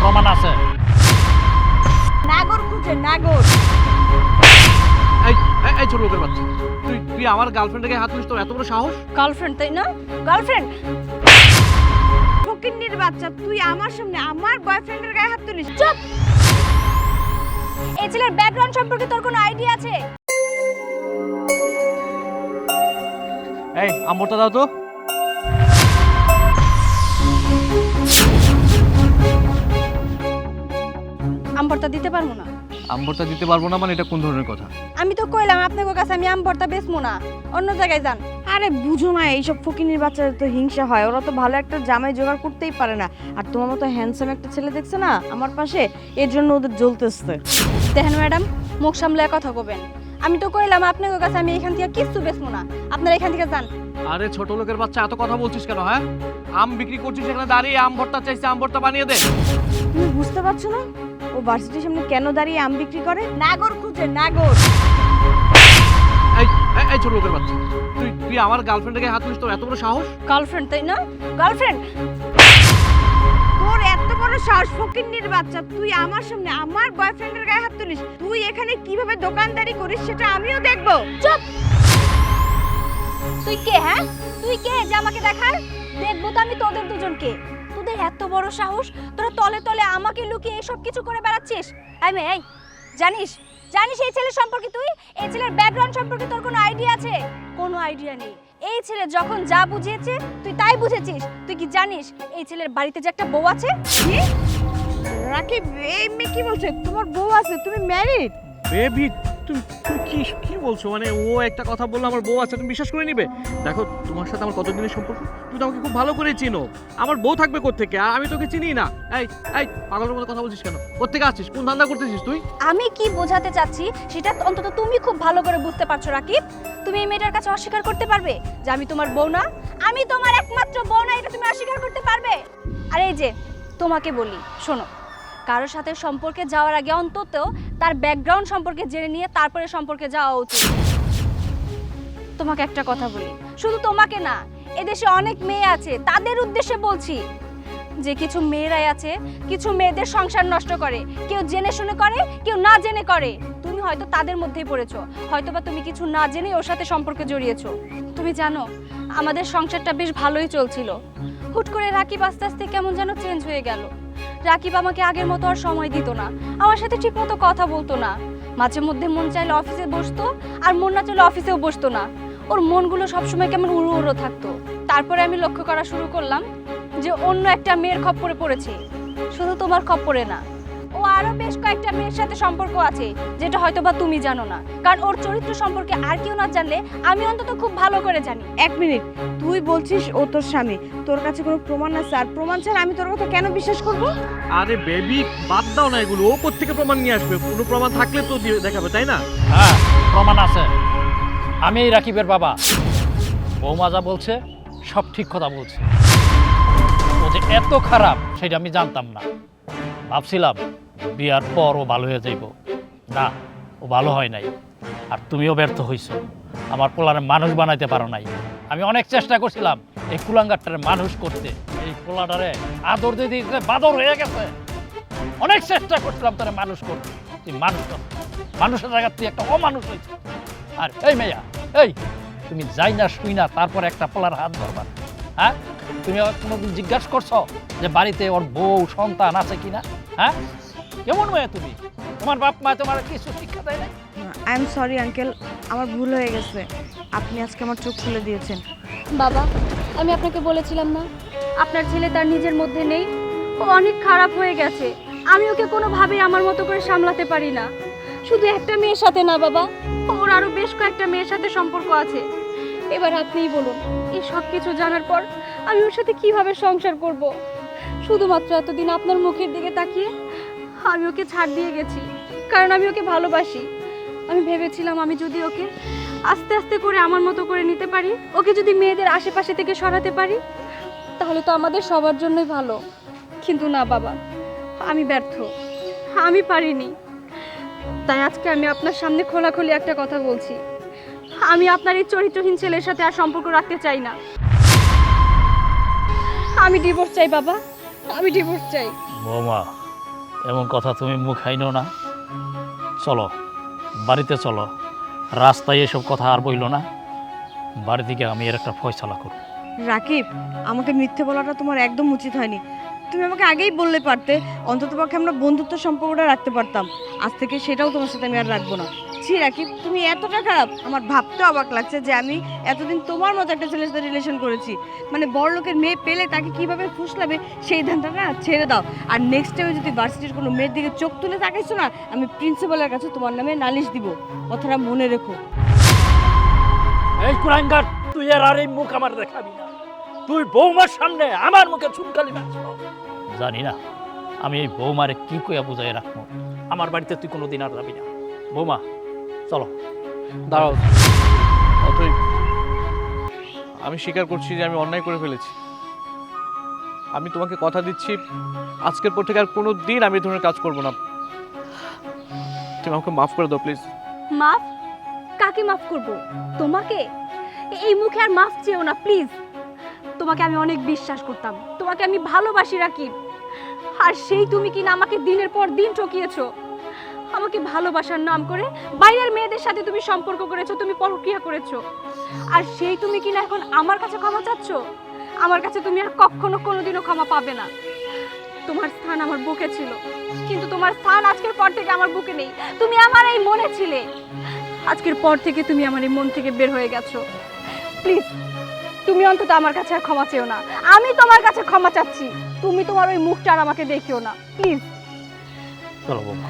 প্রমাণ আছে। নাগর খুঁজে নাগর। এই এই- এই ছোট লোকের বাচ্চা। তুই তুই আমার গার্লফ্রেন্ডকে হাত তুলিস তোর এত বড় সাহস? গার্লফ্রেন্ড তাই না? গার্লফ্রেন্ড ফকিন্নির বাচ্চা তুই আমার সামনে আমার বয়ফ্রেন্ডের গায়ে হাত তুলিস। চুপ! এই ছেলের ব্যাকগ্রাউন্ড সম্পর্কে তোর কোনো আইডিয়া আছে? এই আম্বরটা দাও তো। আম ভর্তা দিতে পারব না? আম্বরটা দিতে পারব না মানে এটা কোন ধরনের কথা? আমি তো কইলাম আপনাদের কাছে আমি আম ভর্তা বেচবো না। অন্য জায়গায় যান। আরে বুঝো না এইসব ফকিনির বাচ্চাদের তো হিংসা হয়। ওরা তো ভালো একটা জামাই জোগাড় করতেই পারে না। আর তোমার মতো হ্যান্ডসাম একটা ছেলে দেখছে না আমার পাশে এর জন্য ওদের জ্বলতেছে। দেখেন ম্যাডাম মুখ সামলায় কথা কবেন আমি তো কইলাম আপনাদের কাছে আমি এখান থেকে কিচ্ছু বেচবো না। আপনারা এখান থেকে যান। আরে ছোট লোকের বাচ্চা এত কথা বলছিস কেন হ্যাঁ? আম বিক্রি করছিস এখানে দাঁড়িয়ে আম ভর্তা চাইছে আম ভর্তা বানিয়ে দে। তুমি বুঝতে পারছ না? ও ভার্সিটির সামনে কেন দাঁড়িয়ে আম বিক্রি করে? নাগর খুঁজে নাগর। এই এই- এই ছোট লোকের বাচ্চা। তুই তুই আমার গার্লফ্রেন্ডকে হাত তুলিস তোর এত বড় সাহস? গার্লফ্রেন্ড তাই না? গার্লফ্রেন্ড তোর এত বড় সাহস ফকিন্নির বাচ্চা। তুই আমার সামনে আমার বয়ফ্রেন্ডের গায়ে হাত তুলিস। তুই এখানে কীভাবে দোকানদারি করিস সেটা আমিও দেখব। চুপ! তুই কে হ্যাঁ? তুই কে যে আমাকে দেখার? দেখব তো আমি তোদের দুজনকে। তোদের এত বড় সাহস? তোরা তলে তলে আমাকে লুকিয়ে এসব কিছু করে বেড়াচ্ছিস? আই মে এই জানিস? জানিস এই ছেলের সম্পর্কে তুই? এই ছেলের ব্যাকগ্রাউন্ড সম্পর্কে তোর কোনো আইডিয়া আছে? কোনো আইডিয়া নেই। এই ছেলে যখন যা বুঝিয়েছে তুই তাই বুঝেছিস। তুই কি জানিস এই ছেলের বাড়িতে যে একটা বউ আছে? রাকিব এই মেয়ে কি বলছে? তোমার বউ আছে তুমি ম্যারিড বেবি তুমি তুমি কি কি বলছো? মানে ও একটা কথা বলল, আমার বউ আছে, তুমি বিশ্বাস করে নিবে? দেখো, তোমার সাথে আমার কতদিনের সম্পর্ক? তুমি আমাকে খুব ভালো করে চিনো। আমার বউ থাকবে কোত্থেকে? আর আমি তোকে চিনি না। এই এই, পাগলের মতো কথা বলছিস কেন? কোত্থেকে আসছিস? কোন ধান্দা করতেছিস তুই? আমি কি বোঝাতে চাচ্ছি, সেটা অন্তত তুমি খুব ভালো করে বুঝতে পারছ, রাকিব। তুমি এই মেয়েটার কাছে অস্বীকার করতে পারবে যে আমি তোমার বউ না? আমি তোমার একমাত্র বউ না, এটা তুমি অস্বীকার করতে পারবে? আর এই যে, তোমাকে বলি, শোনো। কারোর সাথে সম্পর্কে যাওয়ার আগে অন্তত তার ব্যাকগ্রাউন্ড সম্পর্কে জেনে নিয়ে তারপরে সম্পর্কে যাওয়া উচিত। তোমাকে একটা কথা বলি। শুধু তোমাকে না, এদেশে অনেক মেয়ে আছে, তাদের উদ্দেশ্যে বলছি যে কিছু মেয়েরাই আছে, কিছু মেয়েদের সংসার নষ্ট করে। কেউ জেনে শুনে করে, কেউ না জেনে করে। তুমি হয়তো তাদের মধ্যেই পড়েছো। হয়তোবা তুমি কিছু না জেনে ওর সাথে সম্পর্কে জড়িয়েছো। তুমি জানো, আমাদের সংসারটা বেশ ভালোই চলছিল। হুট করে রাকিব আস্তে আস্তে কেমন যেন চেঞ্জ হয়ে গেল। রাকিব আমাকে আগের মতো আর সময় দিত না। আমার সাথে ঠিকমতো কথা বলতো না। মাঝে মধ্যে মন চাইলে অফিসে বসতো আর মন না চাইলে অফিসেও বসতো না। ওর মনগুলো সবসময় কেমন উড়ো উড়ো থাকতো। তারপরে আমি লক্ষ্য করা শুরু করলাম যে অন্য একটা মেয়ের খপ্পরে পড়েছে। শুধু তোমার খপ্পরে না। আরও বেশ কয়েকটা মেয়ের সাথে সম্পর্ক আছে যেটা হয়তো বা তুমি জানো না। কারণ ওর চরিত্র সম্পর্কে আর কেউ না জানলে আমি অন্তত খুব ভালো করে জানি। এক মিনিট তুই বলছিস ও তোর স্বামী। তোর কাছে কোনো প্রমাণ আছে? আর প্রমাণ ছাড়া আমি তোর কথা কেন বিশ্বাস করব? আরে বেবি বাদ দাও না এগুলো। ও কোত্থেকে প্রমাণ নিয়ে আসবে? কোনো প্রমাণ থাকলে তো দিয়ে দেখাবে তাই না? হ্যাঁ প্রমাণ আছে। আমি এই রাকিবের বাবা। বৌমা যা বলছে সব ঠিক কথা বলছে। ও যে এত খারাপ সেটা আমি জানতাম না। ভাবছিলাম বিয়ার পর ও ভালো হয়ে যাইব। না, ও ভালো হয় নাই। আর তুমিও ব্যর্থ হইছো। আমার পোলারে মানুষ বানাইতে পারো নাই। আমি অনেক চেষ্টা করছিলাম এই কুলাঙ্গারটারে মানুষ করতে। এই পোলাটারে আদর দিয়ে দিতে, বাদর হয়ে গেছে। অনেক চেষ্টা করছিলাম তারে মানুষ করতে। তুই মানুষ। মানুষের জায়গা তুই একটা অমানুষ হয়েছে আর এই মেয়া, এই, তুমি যাই না শুই না, তারপর একটা পোলার হাত ধরবা। হ্যাঁ? তুমি কোনোদিন জিজ্ঞাসা করছ যে বাড়িতে ওর বউ, সন্তান আছে কিনা? হ্যাঁ? কেমন মেয়ে তুমি? তোমার বাপ মা তোমার কিছু শিক্ষা দেয় না আই এম সরি আঙ্কেল আমার ভুল হয়ে গেছে। আপনি আজকে আমার চোখ খুলে দিয়েছেন। বাবা আমি আপনাকে বলেছিলাম না। আপনার ছেলে তার নিজের মধ্যে নেই। ও অনেক খারাপ হয়ে গেছে। আমি ওকে কোনোভাবেই আমার মতো করে সামলাতে পারি না। শুধু একটা মেয়ের সাথে না বাবা। ওর আরও বেশ কয়েকটা মেয়ের সাথে সম্পর্ক আছে। এবার আপনিই বলুন এই সব কিছু জানার পর আমি ওর সাথে কীভাবে সংসার করব? শুধুমাত্র এতদিন আপনার মুখের দিকে তাকিয়ে আমি ওকে ছাড় দিয়ে গেছি, কারণ আমি ওকে ভালোবাসি। আমি ভেবেছিলাম আমি যদি ওকে আস্তে আস্তে করে আমার মতো করে নিতে পারি, ওকে যদি মেয়েদের আশেপাশে থেকে সরাতে পারি, তাহলে তো আমাদের সবার জন্যই ভালো। কিন্তু না বাবা, আমি ব্যর্থ। আমি পারিনি। তাই আজকে আমি আপনার সামনে খোলাখুলি একটা কথা বলছি। আমি আপনার এই চরিত্রহীন ছেলের সাথে আর সম্পর্ক রাখতে চাই না। আমি ডিভোর্স চাই বাবা, আমি ডিভোর্স চাই। বৌমা এমন কথা তুমি মুখ হাইনো না। চলো, বাড়িতে চলো। রাস্তায় এসব কথা আর বইল না। বাড়ি থেকে আমি এর একটা ফয়সালা করব। রাকিব, আমাকে মিথ্যে বলাটা তোমার একদম উচিত হয়নি। তুমি আমাকে আগেই বললে পারতে, অন্ততপক্ষে আমরা বন্ধুত্ব সম্পর্কটা রাখতে পারতাম। আজ থেকে সেটাও তোমার সাথে আমি আর রাখব না। ছি রাকিব তুমি এতটা খারাপ, আমার ভাবতে অবাক লাগছে যে আমি এতদিন তোমার মতো একটা ছেলের সাথে রিলেশন করেছি। মানে বড় লোকের মেয়ে পেলে তাকে কীভাবে ফুসলাবে, সেই ধানটা না ছেড়ে দাও। আর নেক্সট টাইমে যদি ভার্সিটির কোনো মেয়ের দিকে চোখ তুলে তাকাইছো না, আমি প্রিন্সিপালের কাছে তোমার নামে নালিশ দিব। কথাটা মনে রেখো। এই কুরাঙ্গার তুই আর এই মুখ আমার দেখাবি না। তুই বৌমার সামনে আমার মুখে চুনকালি মারছ। জানি না, আমি এই বৌমারে কি কইয়া বুঝাই রাখব। আমার বাড়িতে তুই কোনোদিন আর যাবি না। বৌমা চলো, দাঁড়াও। অতএব আমি স্বীকার করছি যে আমি অন্যায় করে ফেলেছি। আমি তোমাকে কথা দিচ্ছি, আজকের পর থেকে আর কোনো দিন আমি ধরনের কাজ করব না। তুমি আমাকে মাফ করে দাও, প্লিজ। মাফ? কাকে মাফ করব? তোমাকে? এই মুখে আর মাফ চেও না, প্লিজ। তোমাকে আমি অনেক বিশ্বাস করতাম। তোমাকে আমি ভালোবাসি রাখি আর সেই তুমি কিনা আমাকে দিনের পর দিন ঠকিয়েছো। আমাকে ভালোবাসার নাম করে বাইরের মেয়েদের সাথে তুমি সম্পর্ক করেছ, তুমি পরক্রিয়া করেছ। আর সেই তুমি কিনা এখন আমার কাছে ক্ষমা চাচ্ছ? আমার কাছে তুমি আর কখনো কোনোদিনও ক্ষমা পাবে না। তোমার স্থান আমার বুকে ছিল, কিন্তু তোমার স্থান আজকের পর থেকে আমার বুকে নেই। তুমি আমার এই মনে ছিলে। আজকের পর থেকে তুমি আমার এই মন থেকে বের হয়ে গেছো। প্লিজ, তুমি অন্তত আমার কাছে আর ক্ষমা চেও না। আমি তোমার কাছে ক্ষমা চাচ্ছি। তুমি তোমার ওই মুখটা আর আমাকে দেখিও না। প্লিজ। চলো বৌমা